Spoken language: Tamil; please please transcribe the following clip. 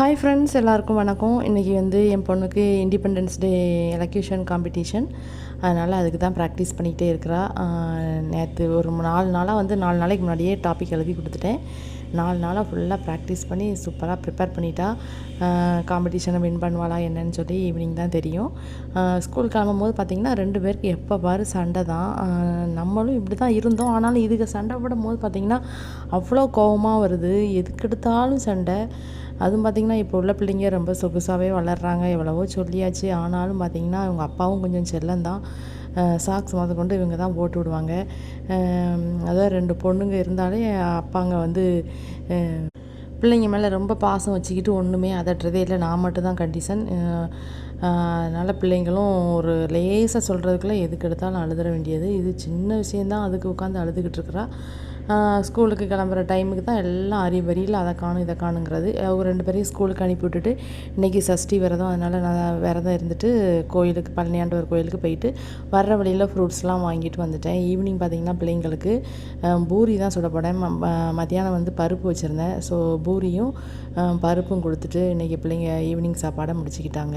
ஹாய் ஃப்ரெண்ட்ஸ் எல்லாருக்கும் வணக்கம். இன்றைக்கி வந்து என் பொண்ணுக்கு இண்டிபெண்டன்ஸ் டே எலக்யூஷன் காம்படிஷன் அதனால் அதுக்கு தான் ப்ராக்டிஸ் பண்ணிக்கிட்டே இருக்கிறா. நேற்று ஒரு நாலு நாளாக வந்து நாலு நாளைக்கு முன்னாடியே டாபிக் எழுதி கொடுத்துட்டேன். நாலு நாளாக ஃபுல்லாக ப்ராக்டிஸ் பண்ணி சூப்பராக ப்ரிப்பேர் பண்ணிட்டா. காம்படிஷனை வின் பண்ணுவாளா என்னன்னு சொல்லி ஈவினிங் தான் தெரியும். ஸ்கூல் கிளம்பும்போது பார்த்திங்கன்னா ரெண்டு பேருக்கு எப்போ பாரு சண்டை தான். நம்மளும் இப்படி தான் இருந்தோம். ஆனாலும் இதுக்கு சண்டை போடும் போது பார்த்திங்கன்னா அவ்வளோ கோபமாக வருது. எதுக்கெடுத்தாலும் சண்டை. அதுவும் பார்த்திங்கன்னா இப்போ உள்ள பிள்ளைங்க ரொம்ப சொகுசாகவே வளர்கிறாங்க எவ்வளவோ சொல்லியாச்சு. ஆனாலும் பார்த்திங்கன்னா அவங்க அப்பாவும் கொஞ்சம் செல்லந்தான். சாக்ஸ் முத கொண்டு இவங்க தான் போட்டு விடுவாங்க. அஹ் அதான் ரெண்டு பொண்ணுங்க இருந்தாலே அப்பாங்க வந்து பிள்ளைங்க மேலே ரொம்ப பாசம் வச்சுக்கிட்டு ஒன்றுமே அதட்டுறதே இல்லை. நான் மட்டும்தான் கண்டிஷன் அதனால் பிள்ளைங்களும் ஒரு லேசாக சொல்கிறதுக்குள்ளே எதுக்கு எடுத்தாலும் அழுதுற வேண்டியது. இது சின்ன விஷயந்தான் அதுக்கு உட்காந்து அழுதுகிட்டு இருக்கிறா. ஸ்கூலுக்கு கிளம்புற டைமுக்கு தான் எல்லாம் அறிவறியில் அதை காணும் இதை காணுங்கிறது. அவங்க ரெண்டு பேரையும் ஸ்கூலுக்கு அனுப்பி விட்டுட்டு இன்றைக்கி சஷ்டி விரதம் அதனால் நான் விரதம் இருந்துட்டு கோயிலுக்கு பழனியாண்டவர் கோயிலுக்கு போயிட்டு வர்ற வழியில் ஃப்ரூட்ஸ்லாம் வாங்கிட்டு வந்துட்டேன். ஈவினிங் பார்த்திங்கன்னா பிள்ளைங்களுக்கு பூரி தான் சுட ம- மத்தியானம் வந்து பருப்பு வச்சுருந்தேன். ஸோ பூரியும் பருப்பும் கொடுத்துட்டு இன்றைக்கி பிள்ளைங்க ஈவினிங் சாப்பாடை முடிச்சுக்கிட்டாங்க.